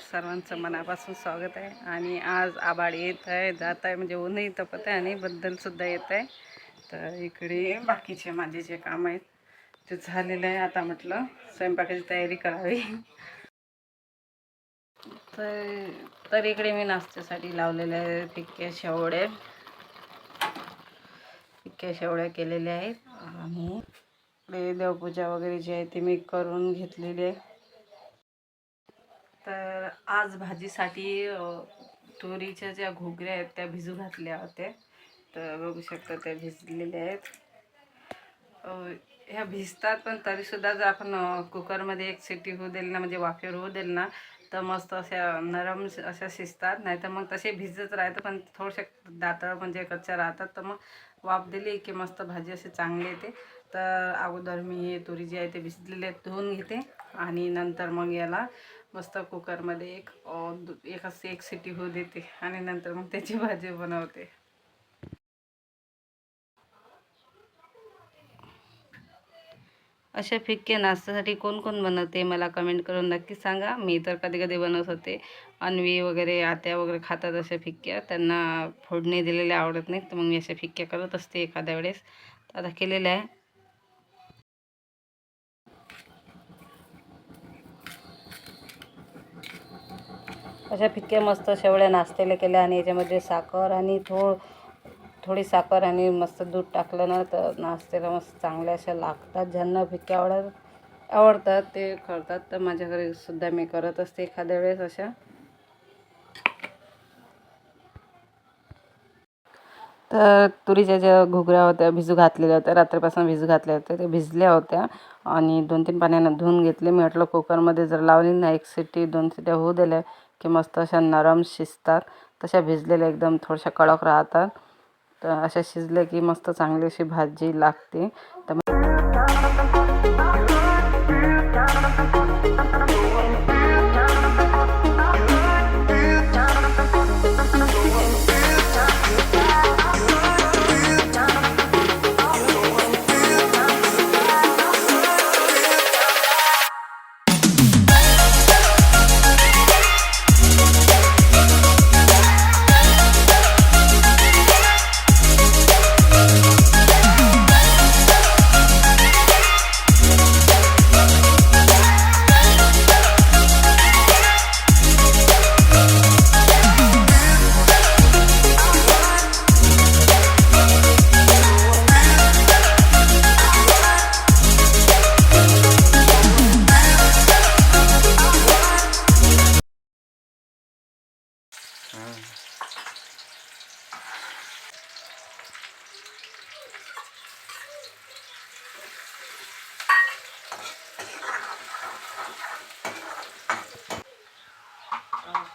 सर्वांचं मनापासून स्वागत आहे. आणि आज आबाळ येत आहे जात आहे म्हणजे ऊनही तपत आहे आणि बद्दलसुद्धा येत आहे. तर इकडे बाकीचे माझे जे काम आहेत ते झालेलं आहे आता म्हटलं स्वयंपाकाची तयारी करावी. तर तर इकडे मी नाश्त्यासाठी लावलेले आहे पिक्क्या शेवड्या. पिक्क्या शेवड्या केलेल्या आहेत. आणि इकडे देवपूजा वगैरे जी आहे ती मी करून घेतलेली आहे. आज भाजीसाठी तुरीच्या ज्या घुगऱ्या आहेत त्या भिजू घातल्या होत्या. तर बघू शकता त्या भिजलेल्या आहेत. ह्या भिजतात पण तरीसुद्धा जर आपण कुकरमध्ये एक सिटी होऊ दिली ना म्हणजे वाफेवर होऊ दिली ना तर मस्त अशा नरम अशा शिजतात. नाहीतर मग तसे भिजत राहतं पण थोडेसे दातळ म्हणजे कच्च्या राहतात. तर मग वाफ दिली की मस्त भाजी अशी चांगली येते. तर अगोदर मी हे तुरी जी आहे ते भिजलेले धुवून घेते. आणि नंतर मग याला मस्त कुकरमध्ये एक दु- एक एक सिटी होऊ देते आणि नंतर मग त्याची भाजी बनवते. अशा फिक्के नाश्त्यासाठी कोण कोण बनवते मला कमेंट करून नक्की सांगा. मी तर कधी कधी बनवत होते. अन्वी वगैरे आत्या वगैरे खातात अशा फिक्क्या. त्यांना फोडणी दिलेल्या आवडत नाहीत तर मग मी अशा फिक्क्या करत असते एखाद्या वेळेस. आता केलेल्या आहे. अशा फिक्क्या मस्त शेवळ्या नाश्त्याला केल्या आणि याच्यामध्ये साखर आणि थोड थोडी साखर आणि मस्त दूध टाकलं ना तर नाश्त्याला मस्त चांगल्या अशा लागतात. ज्यांना फिक्क्या आवडत आवडतात ते करतात. तर माझ्या घरी सुद्धा मी करत असते एखाद्या वेळेस अशा. तर तुरीच्या ज्या घुगऱ्या होत्या भिजू घातलेल्या होत्या रात्रीपासून भिजू घातल्या होत्या त्या भिजल्या होत्या. आणि दोन तीन पाण्यानं धुवून घेतले. मी म्हटलं कुकरमध्ये जर लावली ना एक सिटी दोन सिट्या होऊ दिल्या की मस्त अशा नरम शिजतात. तशा भिजलेल्या एकदम थोड्याशा कडक राहतात. तर अशा शिजल्या की मस्त चांगली अशी भाजी लागते. तर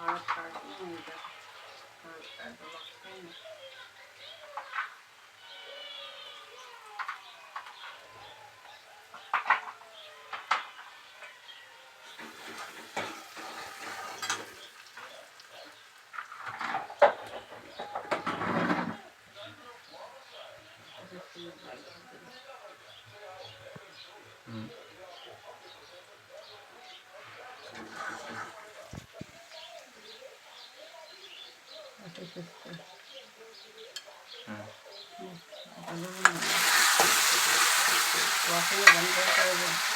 Ağaçlarda mıydı? Ağaçlarda baktın mı? शिजतं. वाफेने बंद करायचं.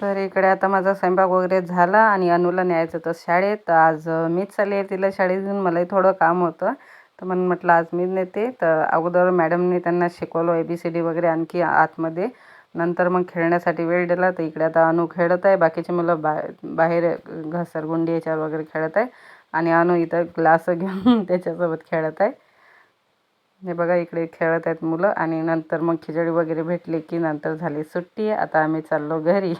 तर इकडे आता माझा स्वयंपाक वगैरे झाला आणि अनुला न्यायचं होतं शाळेत. तर आज मीच चालली आहे तिला शाळेत घेऊन मलाही थोडं काम होतं. तर म्हणून म्हटलं आज मी नेते. तर अगोदर मॅडमने त्यांना शिकवलं ए बी सी डी वगैरे आणखी आतमध्ये. नंतर मग खेळण्यासाठी वेळ दिला. तर इकडे आता अनु खेळत आहे. बाकीचे मुलं बा बाहेर घसरगुंडी याच्यावर वगैरे खेळत आहे. आणि अनु इथं ग्लास घेऊन त्याच्यासोबत खेळत आहे. हे बघा इकडे खेळत आहेत मुलं आणि नंतर मग खिचडी वगैरे भेटली की नंतर झाली सुट्टी. आता आम्ही चाललो घरी.